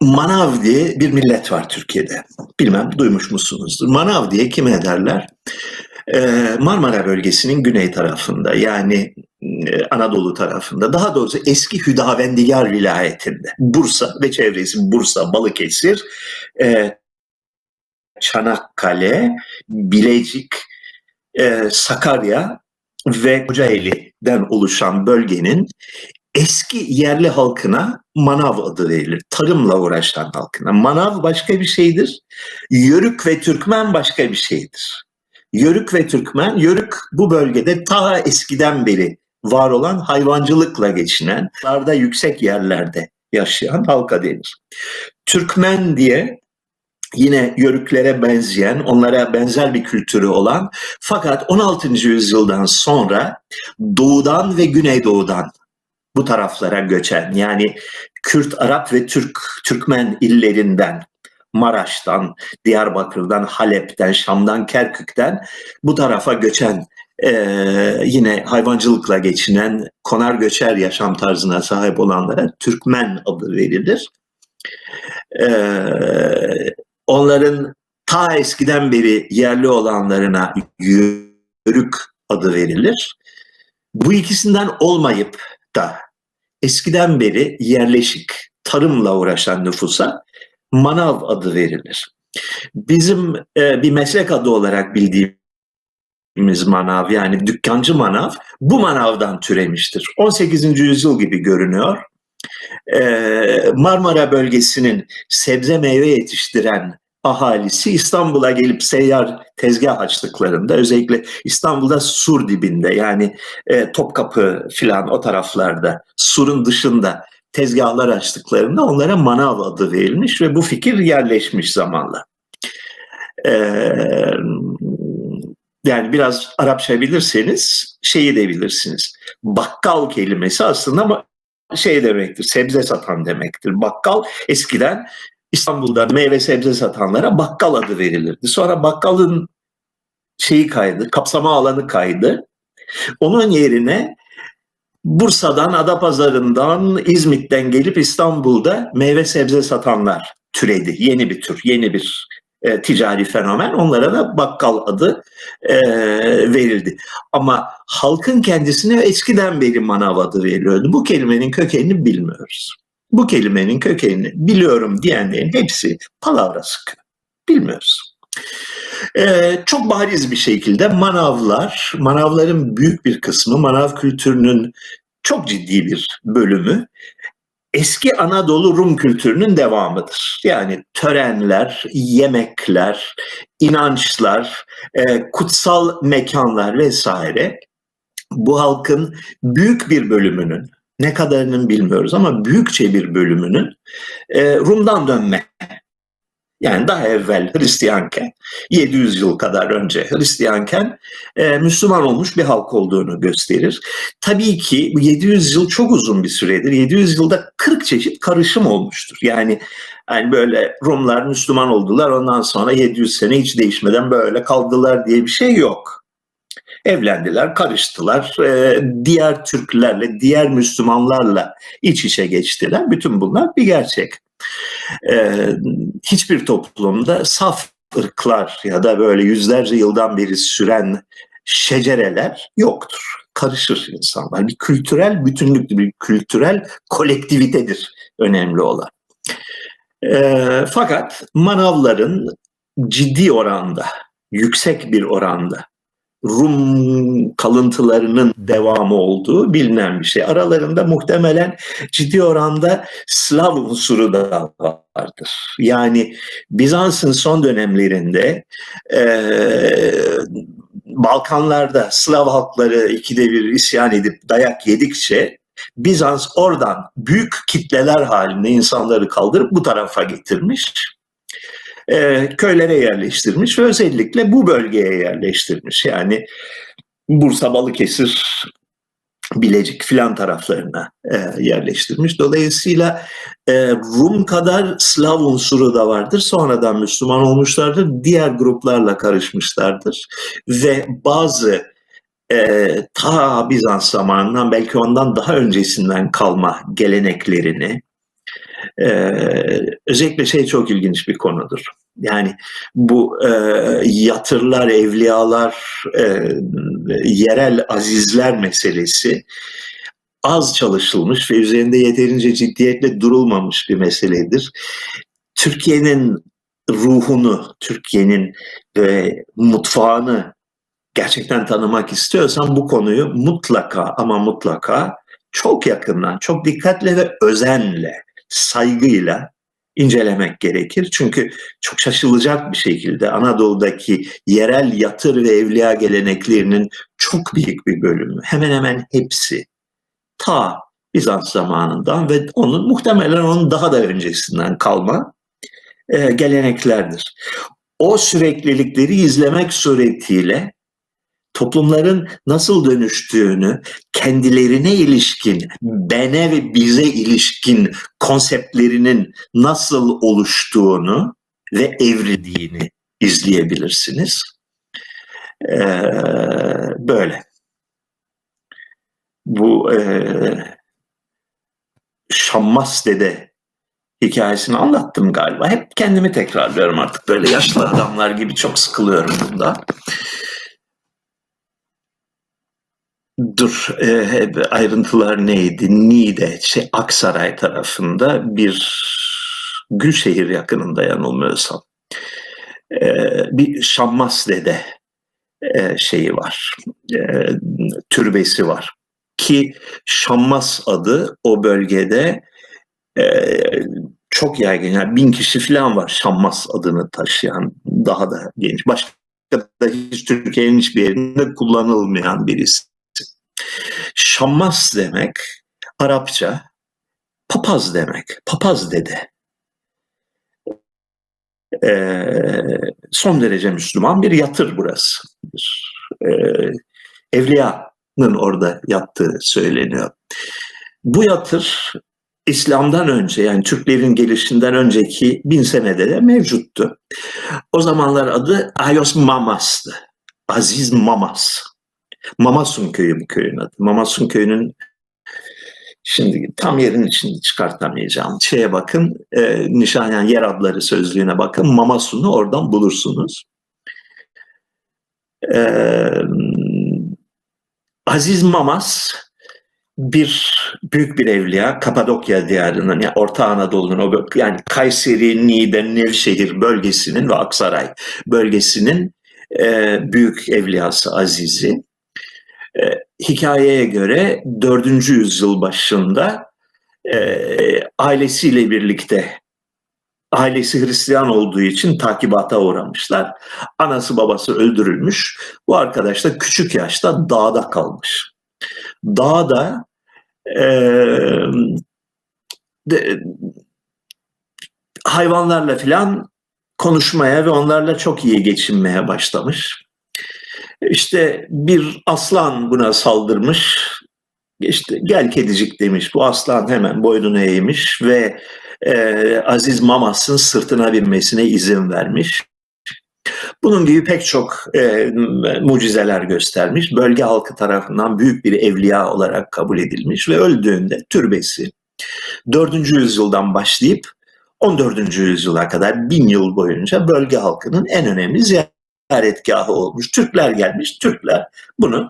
Manav diye bir millet var Türkiye'de. Bilmem duymuş musunuzdur. Manav diye kim ederler? Ee, Marmara bölgesinin güney tarafında yani e, Anadolu tarafında daha doğrusu eski Hüdavendigar vilayetinde Bursa ve çevresi Bursa, Balıkesir, e, Çanakkale, Bilecik, e, Sakarya ve Kocaeli'den oluşan bölgenin eski yerli halkına manav adı verilir. Tarımla uğraşan halkına. Manav başka bir şeydir. Yörük ve Türkmen başka bir şeydir. Yörük ve Türkmen, Yörük bu bölgede ta eskiden beri var olan hayvancılıkla geçinen, dağda yüksek yerlerde yaşayan halka denir. Türkmen diye yine Yörüklere benzeyen, onlara benzer bir kültürü olan fakat 16. yüzyıldan sonra doğudan ve güneydoğudan bu taraflara göçen yani Kürt, Arap ve Türk Türkmen illerinden Maraş'tan, Diyarbakır'dan, Halep'ten, Şam'dan, Kerkük'ten bu tarafa göçen e, yine hayvancılıkla geçinen konar göçer yaşam tarzına sahip olanlara Türkmen adı verilir. E, onların ta eskiden beri yerli olanlarına Yörük adı verilir. Bu ikisinden olmayıp da eskiden beri yerleşik tarımla uğraşan nüfusa manav adı verilir. Bizim e, bir meslek adı olarak bildiğimiz manav yani dükkancı manav bu manavdan türemiştir. 18. yüzyıl gibi görünüyor. E, Marmara bölgesinin sebze meyve yetiştiren ahalisi İstanbul'a gelip seyyar tezgah açtıklarında özellikle İstanbul'da sur dibinde yani e, Topkapı filan o taraflarda surun dışında tezgahlar açtıklarında onlara manav adı verilmiş ve bu fikir yerleşmiş zamanla. Ee, yani biraz Arapça bilirseniz şeyi de bilirsiniz. Bakkal kelimesi aslında ama şey demektir, sebze satan demektir. Bakkal eskiden İstanbul'da meyve sebze satanlara bakkal adı verilirdi. Sonra bakkalın şeyi kaydı, kapsama alanı kaydı. Onun yerine Bursa'dan, Adapazarı'ndan, İzmit'ten gelip İstanbul'da meyve sebze satanlar türedi. Yeni bir tür, yeni bir e, ticari fenomen. Onlara da bakkal adı e, verildi. Ama halkın kendisine eskiden beri manav adı veriliyordu. Bu kelimenin kökenini bilmiyoruz. Bu kelimenin kökenini biliyorum diyenlerin hepsi palavra sıkıyor. Bilmiyoruz. Ee, çok bariz bir şekilde manavlar, manavların büyük bir kısmı, manav kültürünün çok ciddi bir bölümü eski Anadolu Rum kültürünün devamıdır. Yani törenler, yemekler, inançlar, e, kutsal mekanlar vesaire bu halkın büyük bir bölümünün, ne kadarının bilmiyoruz ama büyükçe bir bölümünün e, Rum'dan dönme yani daha evvel Hristiyanken, 700 yıl kadar önce Hristiyanken e, Müslüman olmuş bir halk olduğunu gösterir. Tabii ki bu 700 yıl çok uzun bir süredir. 700 yılda 40 çeşit karışım olmuştur. Yani yani böyle Rumlar Müslüman oldular ondan sonra 700 sene hiç değişmeden böyle kaldılar diye bir şey yok. Evlendiler, karıştılar, e, diğer Türklerle, diğer Müslümanlarla iç içe geçtiler. Bütün bunlar bir gerçek e, hiçbir toplumda saf ırklar ya da böyle yüzlerce yıldan beri süren şecereler yoktur. Karışır insanlar. Bir kültürel bütünlüktür, bir kültürel kolektivitedir önemli olan. E, fakat manavların ciddi oranda, yüksek bir oranda Rum kalıntılarının devamı olduğu bilinen bir şey. Aralarında muhtemelen ciddi oranda Slav unsuru da vardır. Yani Bizans'ın son dönemlerinde e, Balkanlarda Slav halkları ikide bir isyan edip dayak yedikçe Bizans oradan büyük kitleler halinde insanları kaldırıp bu tarafa getirmiş e, köylere yerleştirmiş ve özellikle bu bölgeye yerleştirmiş. Yani Bursa, Balıkesir, Bilecik filan taraflarına e, yerleştirmiş. Dolayısıyla e, Rum kadar Slav unsuru da vardır. Sonradan Müslüman olmuşlardır. Diğer gruplarla karışmışlardır. Ve bazı e, ta Bizans zamanından belki ondan daha öncesinden kalma geleneklerini, Ee, özellikle şey çok ilginç bir konudur. Yani bu e, yatırlar, evliyalar, e, yerel azizler meselesi az çalışılmış ve üzerinde yeterince ciddiyetle durulmamış bir meseledir. Türkiye'nin ruhunu, Türkiye'nin e, mutfağını gerçekten tanımak istiyorsan bu konuyu mutlaka ama mutlaka çok yakından, çok dikkatle ve özenle, saygıyla incelemek gerekir. Çünkü çok şaşılacak bir şekilde Anadolu'daki yerel yatır ve evliya geleneklerinin çok büyük bir bölümü, hemen hemen hepsi ta Bizans zamanından ve onun muhtemelen onun daha da öncesinden kalma e, geleneklerdir. O süreklilikleri izlemek suretiyle toplumların nasıl dönüştüğünü, kendilerine ilişkin, bene ve bize ilişkin konseptlerinin nasıl oluştuğunu ve evrildiğini izleyebilirsiniz. Ee, böyle. Bu e, Şammas dede hikayesini anlattım galiba. Hep kendimi tekrarlıyorum artık. Böyle yaşlı adamlar gibi çok sıkılıyorum bunda. Dur, e, ayrıntılar neydi? Niğde, şey, Aksaray tarafında bir Gülşehir yakınında yanılmıyorsam. E, bir Şammas dede e, şeyi var, e, türbesi var. Ki Şammas adı o bölgede e, çok yaygın. Yani bin kişi falan var Şammas adını taşıyan daha da geniş. Başka da hiç Türkiye'nin hiçbir yerinde kullanılmayan birisi. Şammas demek Arapça papaz demek. Papaz dede. Ee, son derece Müslüman bir yatır burası. Ee, evliyanın orada yattığı söyleniyor. Bu yatır İslam'dan önce yani Türklerin gelişinden önceki bin senede de mevcuttu. O zamanlar adı Ayos Mamas'tı. Aziz Mamas. Mamasun köyü bu köyün adı. Mamasun köyünün şimdi tam yerin içinde çıkartamayacağım. Şeye bakın, e, Nişanyan yer adları sözlüğüne bakın. Mamasun'u oradan bulursunuz. E, Aziz Mamas bir büyük bir evliya Kapadokya diyarının yani Orta Anadolu'nun yani Kayseri, Niğde, Nevşehir bölgesinin ve Aksaray bölgesinin e, büyük evliyası Aziz'i. E, hikayeye göre 4. yüzyıl başında e, ailesiyle birlikte ailesi Hristiyan olduğu için takibata uğramışlar. Anası babası öldürülmüş. Bu arkadaş da küçük yaşta dağda kalmış. Dağda e, de, hayvanlarla filan konuşmaya ve onlarla çok iyi geçinmeye başlamış. İşte bir aslan buna saldırmış. İşte gel kedicik demiş. Bu aslan hemen boynunu eğmiş ve e, Aziz Mamas'ın sırtına binmesine izin vermiş. Bunun gibi pek çok e, mucizeler göstermiş. Bölge halkı tarafından büyük bir evliya olarak kabul edilmiş ve öldüğünde türbesi 4. yüzyıldan başlayıp 14. yüzyıla kadar bin yıl boyunca bölge halkının en önemli ziyaretgahı olmuş. Türkler gelmiş, Türkler bunu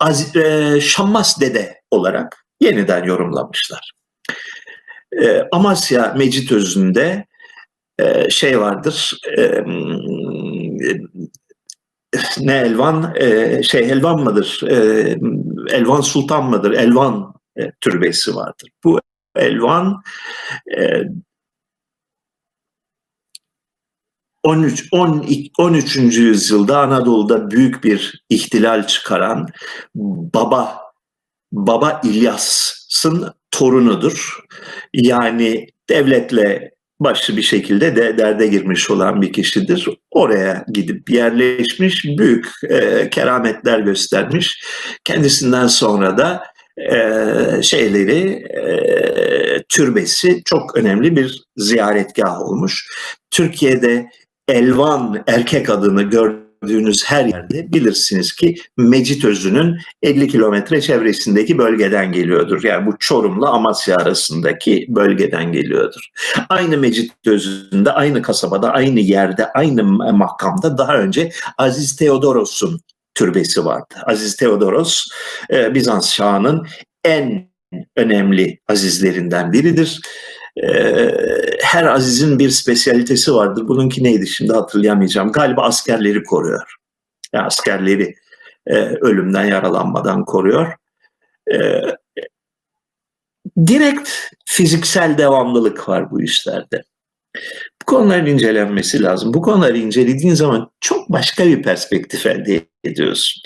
Az, e, Şammas Dede olarak yeniden yorumlamışlar. E, Amasya Mecit Özü'nde e, şey vardır, e, ne Elvan, e, şey Elvan mıdır, e, Elvan Sultan mıdır, Elvan e, türbesi vardır. Bu Elvan e, 13, 10, 13. yüzyılda Anadolu'da büyük bir ihtilal çıkaran Baba Baba İlyas'ın torunudur. Yani devletle başlı bir şekilde de derde girmiş olan bir kişidir. Oraya gidip yerleşmiş, büyük e, kerametler göstermiş. Kendisinden sonra da e, şeyleri e, türbesi çok önemli bir ziyaretgah olmuş. Türkiye'de Elvan erkek adını gördüğünüz her yerde bilirsiniz ki Mecit Özü'nün 50 kilometre çevresindeki bölgeden geliyordur. Yani bu Çorum'la Amasya arasındaki bölgeden geliyordur. Aynı Mecit Özü'nde, aynı kasabada, aynı yerde, aynı makamda daha önce Aziz Theodoros'un türbesi vardı. Aziz Theodoros e, Bizans Şahı'nın en önemli azizlerinden biridir. E, her azizin bir spesiyalitesi vardır. Bununki neydi şimdi hatırlayamayacağım. Galiba askerleri koruyor. Yani askerleri e, ölümden yaralanmadan koruyor. E, direkt fiziksel devamlılık var bu işlerde. Bu konuların incelenmesi lazım. Bu konuları incelediğin zaman çok başka bir perspektif elde ediyorsun.